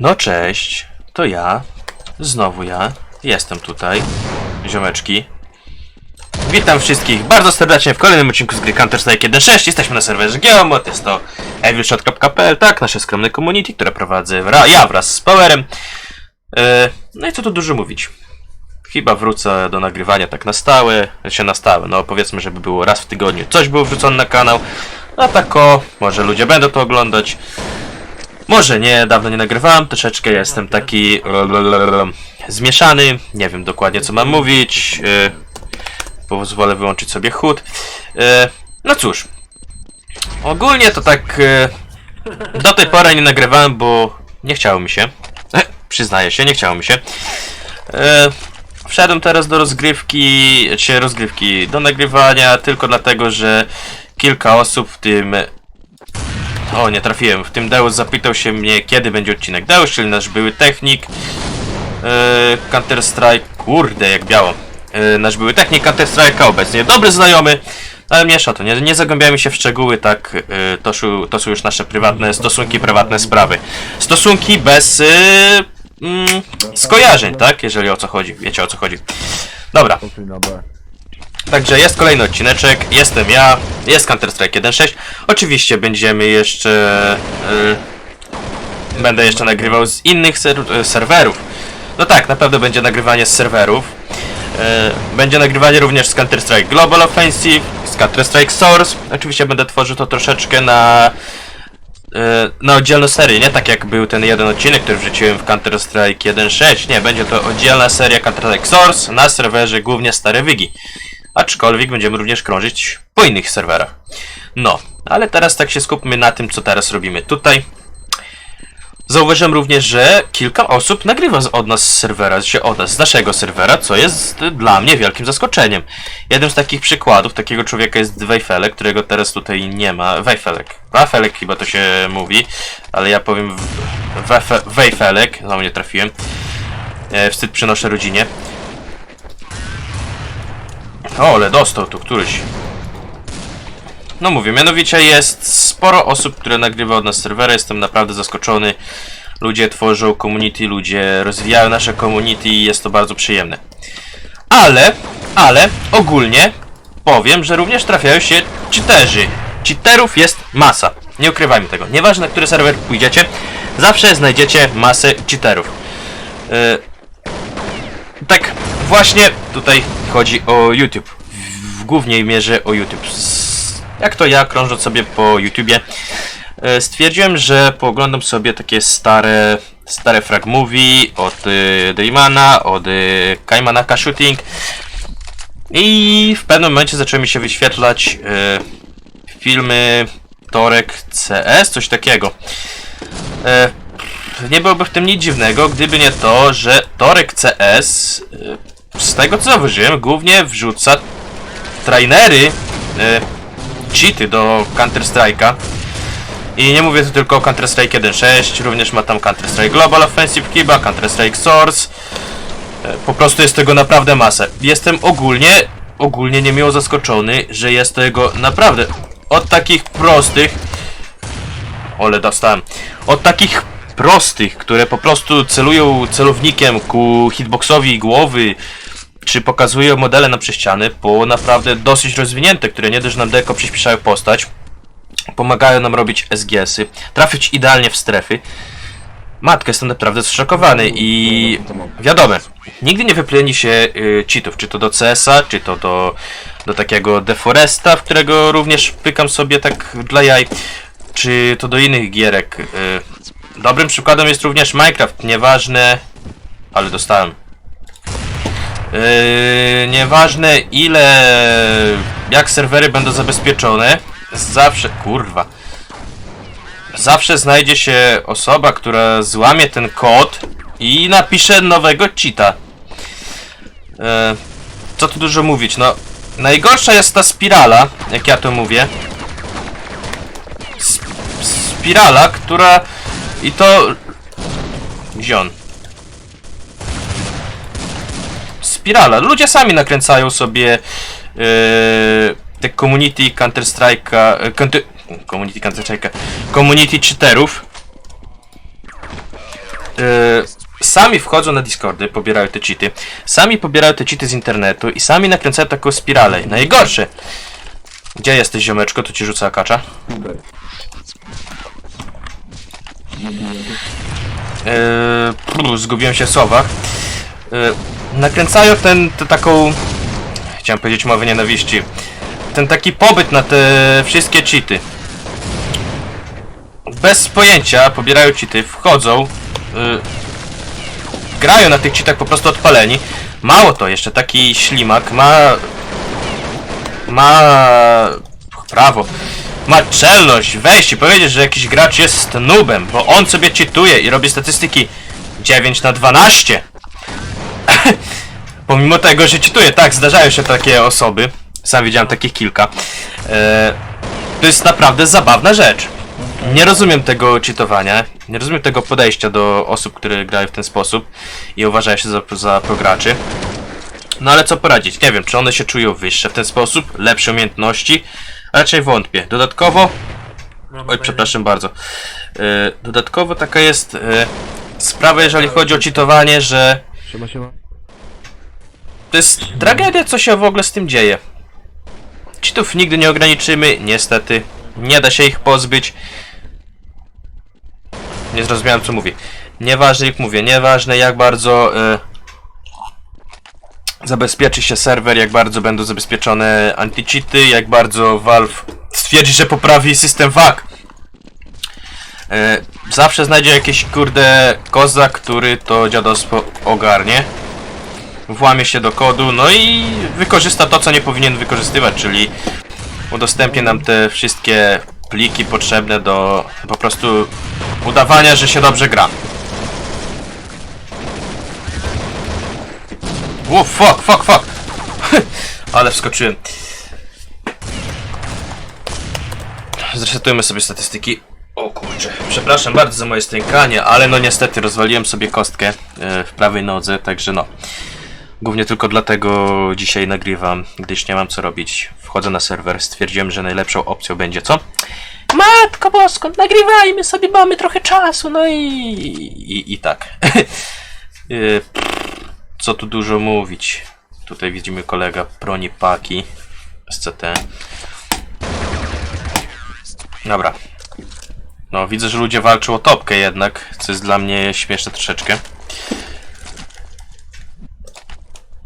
No cześć, to ja, znowu ja, jestem tutaj, ziomeczki. Witam wszystkich bardzo serdecznie w kolejnym odcinku z gry Counter-Strike 1.6. Jesteśmy na serwerze Geomod, jest to evilshot.pl, tak, nasze skromne community, które prowadzę wra- ja wraz z Powerem. E, no i co tu dużo mówić. Chyba wrócę do nagrywania tak na stałe, się na stałe, no powiedzmy, żeby było raz w tygodniu coś było wrzucone na kanał. A tak o, może ludzie będą to oglądać. Może nie, dawno nie nagrywałem, troszeczkę jestem taki zmieszany, nie wiem dokładnie co mam mówić, yy, pozwolę wyłączyć sobie chód. Yy, no cóż, ogólnie to tak yy, do tej pory nie nagrywałem, bo nie chciało mi się, przyznaję się, nie chciało mi się. Wszedłem teraz do rozgrywki, czy rozgrywki, do nagrywania tylko dlatego, że kilka osób w tym o, nie trafiłem. W tym Deus zapytał się mnie, kiedy będzie odcinek Deus, czyli nasz były technik. Yy, Counter Strike. Kurde, jak biało. Yy, nasz były technik Counter Strike, obecnie dobry znajomy. Ale mniejsza to, nie, nie zagłębiamy się w szczegóły, tak, yy, to, są- to są już nasze prywatne stosunki, prywatne sprawy. Stosunki bez yy, mm, skojarzeń, tak, jeżeli o co chodzi, wiecie o co chodzi. Dobra. Także jest kolejny odcineczek, jestem ja, jest Counter-Strike 1.6. Oczywiście będziemy jeszcze... y, będę jeszcze nagrywał z innych ser y, serwerów. No tak, na pewno będzie nagrywanie z serwerów. Y, będzie nagrywanie również z Counter-Strike Global Offensive, z Counter-Strike Source. Oczywiście będę tworzył to troszeczkę na... y, Na oddzielną serię, nie tak jak był ten jeden odcinek, który wrzuciłem w Counter-Strike 1.6. Nie, będzie to oddzielna seria Counter-Strike Source na serwerze głównie Stare Wygi. Aczkolwiek będziemy również krążyć po innych serwerach. No, ale teraz tak się skupmy na tym, co teraz robimy tutaj. Zauważyłem również, że kilka osób nagrywa od nas z serwera, się od nas, z naszego serwera, co jest dla mnie wielkim zaskoczeniem. Jednym z takich przykładów takiego człowieka jest Wejfelek, którego teraz tutaj nie ma. Wejfelek. Wafelek chyba to się mówi, ale ja powiem Wejfelek, znowu nie trafiłem. E, wstyd przynoszę rodzinie. O, ale dostał tu któryś. No mówię, mianowicie jest sporo osób, które nagrywa od nas serwery. Jestem naprawdę zaskoczony. Ludzie tworzą community, ludzie rozwijają nasze community i jest to bardzo przyjemne. Ale, ale ogólnie powiem, że również trafiają się cheaterzy. Cheaterów jest masa. Nie ukrywajmy tego. Nieważne, na który serwer pójdziecie, zawsze znajdziecie masę cheaterów. Yy, tak, właśnie tutaj chodzi o YouTube. W, głównej mierze o YouTube. Jak to ja, krążąc sobie po YouTubie, e, stwierdziłem, że pooglądam sobie takie stare, stare frag movie od y, Daymana, od y, Kaimanaka Shooting i w pewnym momencie zaczęły mi się wyświetlać filmy Torek CS, coś takiego. E, nie byłoby w tym nic dziwnego, gdyby nie to, że Torek CS, z tego co zauważyłem, głównie wrzuca trainery, y, cheaty do Counter-Strike'a. I nie mówię tu tylko o Counter-Strike 1.6, również ma tam Counter-Strike Global Offensive chyba, Counter-Strike Source. E, Po prostu jest tego naprawdę masę. Jestem ogólnie, ogólnie niemiło zaskoczony, że jest tego naprawdę od takich prostych Ole dostałem. Od takich prostych, które po prostu celują celownikiem ku hitboxowi głowy, czy pokazują modele na prześciany, po naprawdę dosyć rozwinięte, które nie dość nam deko przyspieszają postać, pomagają nam robić SGS-y, trafić idealnie w strefy. Matkę, jestem naprawdę zszokowany i wiadomo, nigdy nie wypleni się y, cheatów, czy to do CS-a, czy to do, do takiego Deforesta, w którego również pykam sobie tak dla jaj, czy to do innych gierek. Y, dobrym przykładem jest również Minecraft, nieważne, ale dostałem. Yy, nieważne ile, jak serwery będą zabezpieczone, zawsze, kurwa, zawsze znajdzie się osoba, która złamie ten kod i napisze nowego cheata. Yy, co tu dużo mówić, no, najgorsza jest ta spirala, jak ja to mówię. Sp- spirala, która i to... Zion. spirala. Ludzie sami nakręcają sobie yy, te community Counter-Strike'a, yy, community Counter-Strike'a, community cheaterów. sami wchodzą na Discordy, pobierają te cheaty, sami pobierają te cheaty z internetu i sami nakręcają taką spiralę. Najgorsze! Gdzie jesteś, ziomeczko? Tu ci rzucę akacza. Pff, zgubiłem się w słowach. Eee, nakręcają ten, tę taką... Chciałem powiedzieć mowę nienawiści. Ten taki pobyt na te wszystkie cheaty. Bez pojęcia pobierają cheaty, wchodzą, yy, grają na tych cheatach po prostu odpaleni. Mało to, jeszcze taki ślimak ma... ma... prawo. Ma czelność wejść i powiedzieć, że jakiś gracz jest nubem, bo on sobie cheatuje i robi statystyki 9 na 12. Pomimo tego, że cheatuje, tak, zdarzają się takie osoby. Sam widziałem takich kilka. E, to jest naprawdę zabawna rzecz. Nie rozumiem tego cheatowania, nie rozumiem tego podejścia do osób, które grają w ten sposób i uważają się za, za prograczy. No ale co poradzić? Nie wiem, czy one się czują wyższe w ten sposób, lepsze umiejętności? Raczej wątpię. Dodatkowo, oj przepraszam bardzo, e, dodatkowo taka jest e, sprawa, jeżeli chodzi o cheatowanie, że Siema, siema. to jest tragedia, co się w ogóle z tym dzieje. Cheatów nigdy nie ograniczymy, niestety. Nie da się ich pozbyć. Nie zrozumiałem, co mówi. Nieważne, jak mówię, nieważne jak bardzo e, zabezpieczy się serwer, jak bardzo będą zabezpieczone anti-cheaty, jak bardzo Valve stwierdzi, że poprawi system WAG. E, zawsze znajdzie jakiś kurde kozak, który to dziadostwo ogarnie włamie się do kodu, no i wykorzysta to, co nie powinien wykorzystywać, czyli udostępni nam te wszystkie pliki potrzebne do po prostu udawania, że się dobrze gra. Ło, fuck, fuck, fuck! Ale wskoczyłem. Zresetujmy sobie statystyki. O kurczę, przepraszam bardzo za moje stękanie, ale no niestety rozwaliłem sobie kostkę e, w prawej nodze, także no. Głównie tylko dlatego dzisiaj nagrywam, gdyż nie mam co robić. Wchodzę na serwer, stwierdziłem, że najlepszą opcją będzie co? Matko Bosko, nagrywajmy sobie, mamy trochę czasu, no i... i, i tak. Co tu dużo mówić. Tutaj widzimy kolega Proni Paki z CT. Dobra. No, widzę, że ludzie walczą o topkę jednak, co jest dla mnie śmieszne troszeczkę.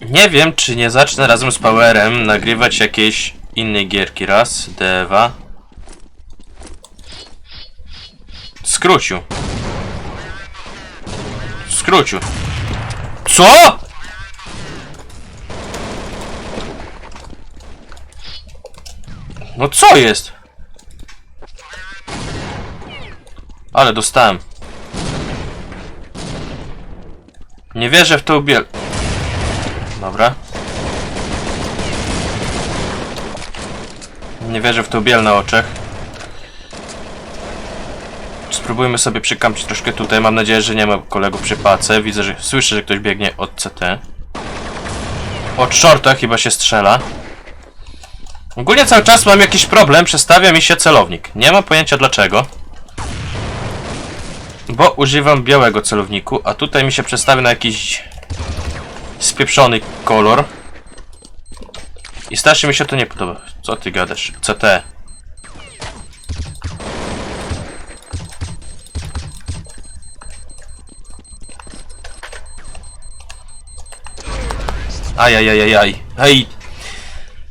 Nie wiem, czy nie zacznę razem z Powerem nagrywać jakieś innej gierki raz. Deva. Skrócił. Skrócił. Co? No co jest? Ale dostałem. Nie wierzę w tą biel. Dobra. Nie wierzę w tą biel na oczach. Spróbujmy sobie przykampić troszkę tutaj. Mam nadzieję, że nie ma kolegów przy pace. Widzę, że słyszę, że ktoś biegnie od CT. Od shorta chyba się strzela. Ogólnie cały czas mam jakiś problem. Przestawia mi się celownik. Nie mam pojęcia dlaczego. Bo używam białego celowniku, a tutaj mi się przestawia na jakiś spieprzony kolor. I strasznie mi się to nie podoba. Co ty gadasz? CT. Ajajajajaj. Hej!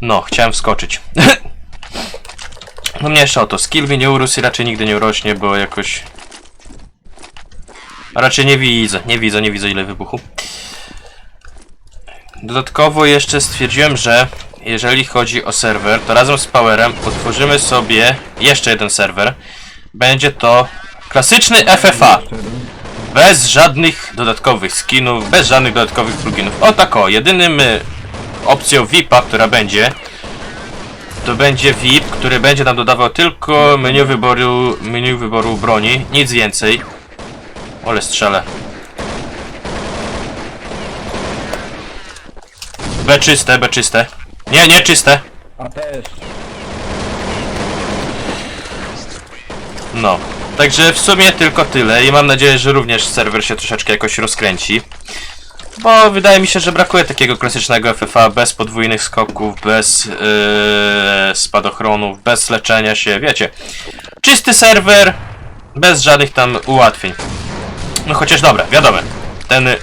No, chciałem wskoczyć. no mniejsza o to. Skill mi nie urósł i raczej nigdy nie urośnie, bo jakoś... A raczej nie widzę, nie widzę, nie widzę ile wybuchu. Dodatkowo jeszcze stwierdziłem, że jeżeli chodzi o serwer, to razem z Powerem utworzymy sobie jeszcze jeden serwer. Będzie to klasyczny FFA. Bez żadnych dodatkowych skinów, bez żadnych dodatkowych pluginów. O tak o, jedynym y, opcją VIP-a, która będzie, to będzie VIP, który będzie nam dodawał tylko menu wyboru, menu wyboru broni, nic więcej. Ole strzelę. B czyste, B czyste. Nie, nie czyste. A też. No. Także w sumie tylko tyle i mam nadzieję, że również serwer się troszeczkę jakoś rozkręci. Bo wydaje mi się, że brakuje takiego klasycznego FFA bez podwójnych skoków, bez yy, spadochronów, bez leczenia się, wiecie. Czysty serwer, bez żadnych tam ułatwień. No chociaż dobra, wiadomo. Ten y,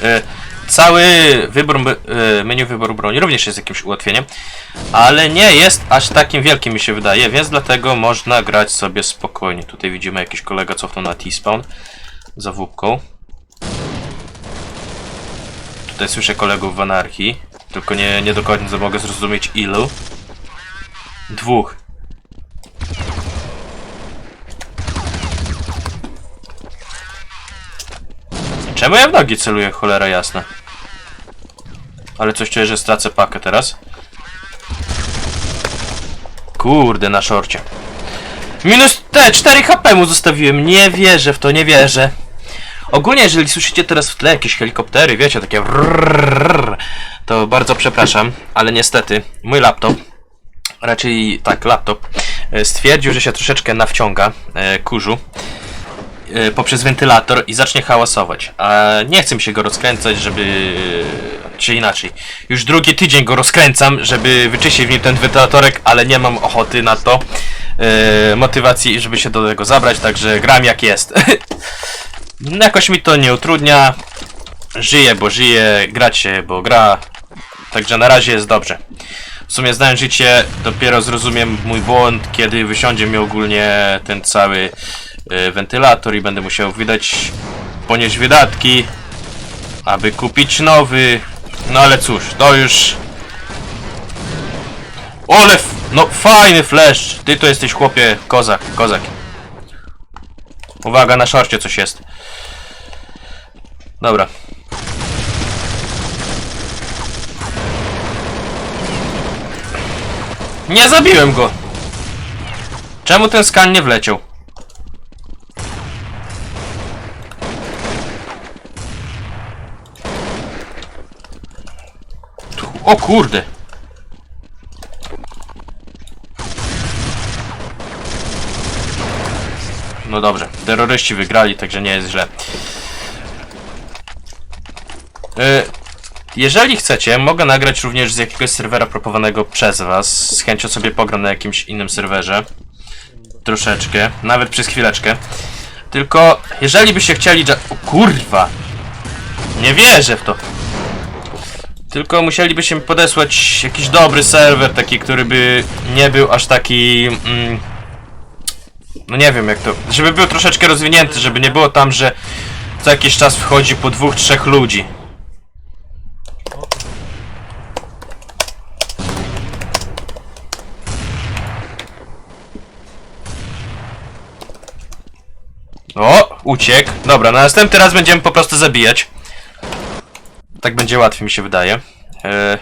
cały wybór y, menu wyboru broni również jest jakimś ułatwieniem, ale nie jest aż takim wielkim mi się wydaje, więc dlatego można grać sobie spokojnie. Tutaj widzimy jakiś kolega cofnął na T-spawn za wóbką. Tutaj słyszę kolegów w anarchii, tylko nie, nie dokładnie mogę zrozumieć ilu. Dwóch. Czemu ja w nogi celuję, cholera jasna? Ale coś czuję, że stracę pakę teraz. Kurde, na szorcie. Minus te 4 HP mu zostawiłem. Nie wierzę w to, nie wierzę. Ogólnie, jeżeli słyszycie teraz w tle jakieś helikoptery, wiecie, takie to bardzo przepraszam, ale niestety mój laptop, raczej tak, laptop, e, stwierdził, że się troszeczkę nawciąga e, kurzu e, poprzez wentylator i zacznie hałasować. A nie chcę mi się go rozkręcać, żeby. Czy inaczej. Już drugi tydzień go rozkręcam, żeby wyczyścić w nim ten wentylatorek, ale nie mam ochoty na to. E, motywacji, żeby się do tego zabrać, także gram jak jest. Jakoś mi to nie utrudnia. Żyję, bo żyję, grać się, bo gra. Także na razie jest dobrze. W sumie znając życie, dopiero zrozumiem mój błąd, kiedy wysiądzie mi ogólnie ten cały y, wentylator i będę musiał wydać, ponieść wydatki, aby kupić nowy. No ale cóż, to już... Ole, no fajny flash! Ty to jesteś chłopie, kozak, kozak. Uwaga, na szorcie coś jest. Dobra. Nie zabiłem go! Czemu ten skan nie wleciał? O kurde! No dobrze, terroryści wygrali, także nie jest źle. Y, Jeżeli chcecie, mogę nagrać również z jakiegoś serwera proponowanego przez was. Z chęcią sobie pogram na jakimś innym serwerze. Troszeczkę, nawet przez chwileczkę. Tylko, jeżeli byście chcieli... O kurwa! Nie wierzę w to. Tylko musielibyście mi podesłać jakiś dobry serwer, taki, który by nie był aż taki... Mm, no nie wiem jak to... Żeby był troszeczkę rozwinięty, żeby nie było tam, że co jakiś czas wchodzi po dwóch, trzech ludzi. O, uciekł. Dobra, na następny raz będziemy po prostu zabijać. Tak będzie łatwiej mi się wydaje. E...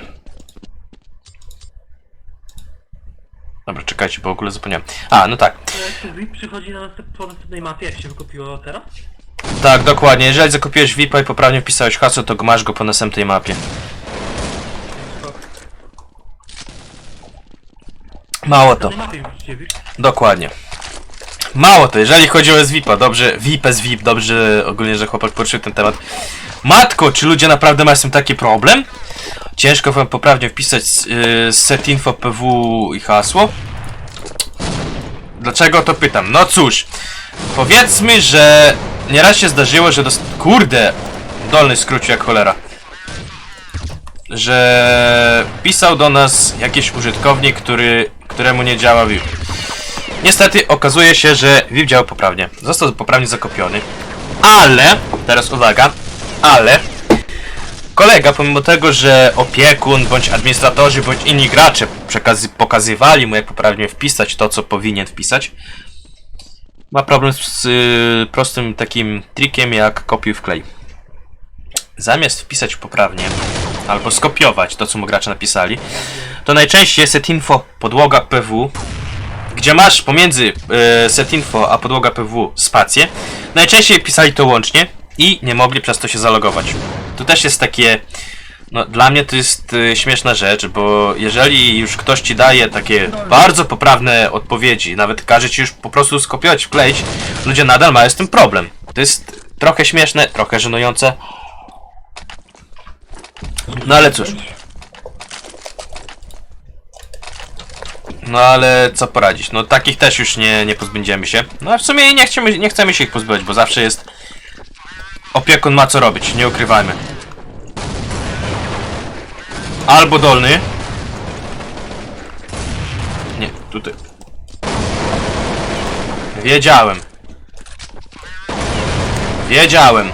Dobra, czekajcie, bo w ogóle zapomniałem. A, no tak. Czy VIP przychodzi na następnej mapie, jak się wykupiło teraz? Tak, dokładnie. Jeżeli zakupiłeś VIP-a i poprawnie wpisałeś hasło, to masz go po następnej mapie. Mało to. VIP? Dokładnie. Mało to, jeżeli chodzi o SVIP-a, dobrze, VIP z VIP, dobrze ogólnie, że chłopak poruszył ten temat. Matko, czy ludzie naprawdę mają z tym taki problem? Ciężko wam poprawnie wpisać yy, set info PW i hasło? Dlaczego to pytam? No cóż, powiedzmy, że nieraz się zdarzyło, że dost... Kurde! Dolny skrócił jak cholera. Że pisał do nas jakiś użytkownik, który, któremu nie działa VIP. Niestety okazuje się, że VIP działa poprawnie. Został poprawnie zakopiony. Ale, teraz uwaga, ale kolega, pomimo tego, że opiekun, bądź administratorzy, bądź inni gracze pokazywali mu, jak poprawnie wpisać to, co powinien wpisać, ma problem z y, prostym takim trikiem jak kopiuj wklej. Zamiast wpisać poprawnie, albo skopiować to, co mu gracze napisali, to najczęściej setinfo podłoga pw gdzie masz pomiędzy e, setinfo a podłoga PW spację, najczęściej pisali to łącznie i nie mogli przez to się zalogować. To też jest takie No, dla mnie to jest y, śmieszna rzecz, bo jeżeli już ktoś ci daje takie bardzo poprawne odpowiedzi, nawet każe ci już po prostu skopiować, wkleić, ludzie nadal mają z tym problem. To jest trochę śmieszne, trochę żenujące. No ale cóż. No ale co poradzić? No takich też już nie, nie pozbędziemy się. No a w sumie nie chcemy, nie chcemy się ich pozbywać, bo zawsze jest opiekun ma co robić, nie ukrywajmy. Albo dolny. Nie, tutaj. Wiedziałem. Wiedziałem.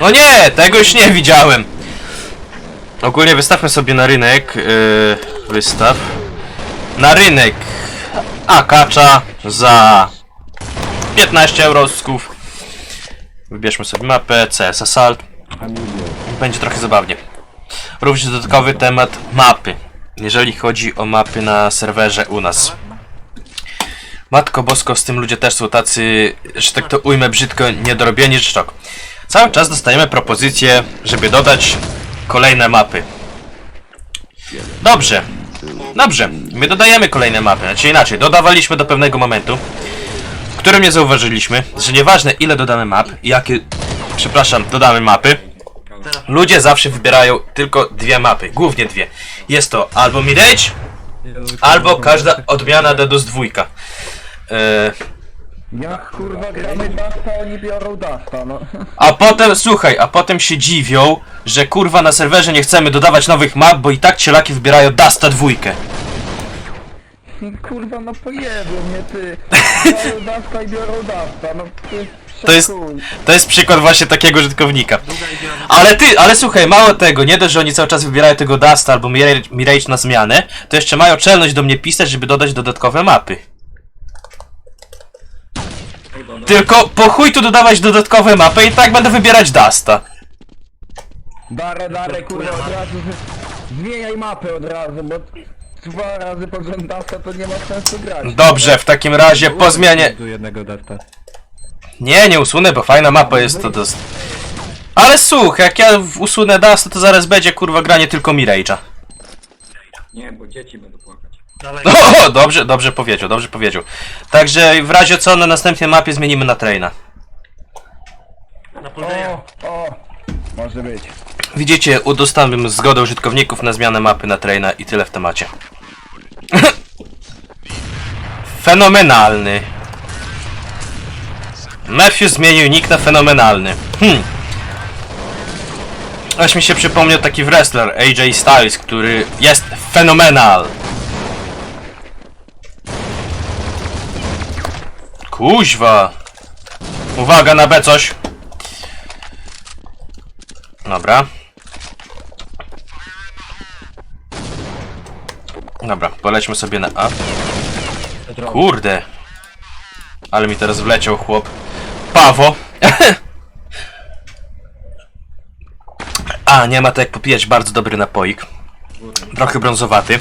No nie, tego już nie widziałem. Ogólnie wystawmy sobie na rynek. Yy, wystaw. Na rynek Akacza za 15 eurosków. Wybierzmy sobie mapę, CS Assault. Będzie trochę zabawnie. Również dodatkowy temat mapy. Jeżeli chodzi o mapy na serwerze u nas. Matko Bosko, z tym ludzie też są tacy, że tak to ujmę brzydko, niedorobieni, że szok. Cały czas dostajemy propozycje, żeby dodać kolejne mapy. Dobrze. Dobrze, my dodajemy kolejne mapy, znaczy inaczej, dodawaliśmy do pewnego momentu, w którym nie zauważyliśmy, że nieważne ile dodamy map, jakie, przepraszam, dodamy mapy, ludzie zawsze wybierają tylko dwie mapy, głównie dwie. Jest to albo Mirage, albo każda odmiana DDoS dwójka. Eee, Jak kurwa gramy Dasta, oni biorą Dasta, no. a potem, słuchaj, a potem się dziwią, że kurwa na serwerze nie chcemy dodawać nowych map, bo i tak cielaki wybierają Dasta dwójkę. Kurwa, no pojebią mnie ty. Biorą Dasta i biorą Dasta, no ty To jest, to jest przykład właśnie takiego użytkownika. Ale ty, ale słuchaj, mało tego, nie dość, że oni cały czas wybierają tego Dasta albo Mirage na zmianę, to jeszcze mają czelność do mnie pisać, żeby dodać dodatkowe mapy. Tylko po chuj tu dodawać dodatkowe mapy i tak będę wybierać Dasta. Darę, darę, kurwa, od razu. z- Zmieniaj mapę od razu, bo dwa razy Dasta to nie ma sensu grać. Dobrze, w takim razie po zmianie... Jednego dasta. Nie, nie usunę, bo fajna mapa jest to dost... Ale słuchaj, jak ja usunę Dasta, to zaraz będzie kurwa granie tylko Mirage'a. Nie, bo dzieci będą płakać. O, dobrze, dobrze powiedział, dobrze powiedział. Także w razie co na następnej mapie zmienimy na traina. Na Poldeja. O, o, może być. Widzicie, udostępniam zgodę użytkowników na zmianę mapy na traina i tyle w temacie. Fenomenalny. Matthew zmienił nick na fenomenalny. Hmm. Aż mi się przypomniał taki wrestler AJ Styles, który jest fenomenal. Kuźwa. Uwaga na B coś. Dobra. Dobra, polećmy sobie na A. Kurde. Ale mi teraz wleciał chłop. Pawo. A, nie ma to jak popijać bardzo dobry napoik. Trochę brązowaty.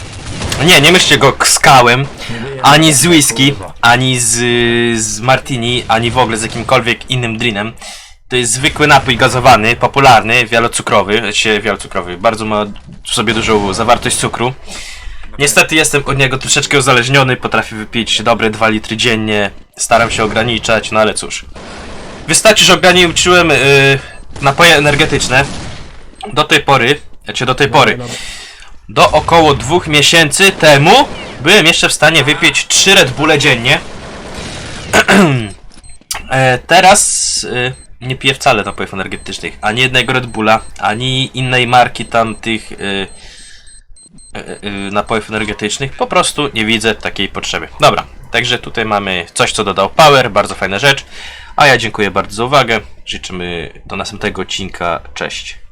Nie, nie myślcie go skałem, ani z whisky, ani z, z martini, ani w ogóle z jakimkolwiek innym drinem. To jest zwykły napój gazowany, popularny, wielocukrowy, się wielocukrowy, bardzo ma w sobie dużą zawartość cukru. Niestety jestem od niego troszeczkę uzależniony, potrafię wypić dobre 2 litry dziennie, staram się ograniczać, no ale cóż. Wystarczy, że ograniczyłem yy, napoje energetyczne. Do tej pory, znaczy do tej pory, do około dwóch miesięcy temu byłem jeszcze w stanie wypić 3 Red Bulle dziennie. e, teraz e, nie piję wcale napojów energetycznych. Ani jednego Red Bulla, ani innej marki tam tych e, e, e, napojów energetycznych. Po prostu nie widzę takiej potrzeby. Dobra, także tutaj mamy coś, co dodał Power, bardzo fajna rzecz. A ja dziękuję bardzo za uwagę. Życzymy do następnego odcinka. Cześć.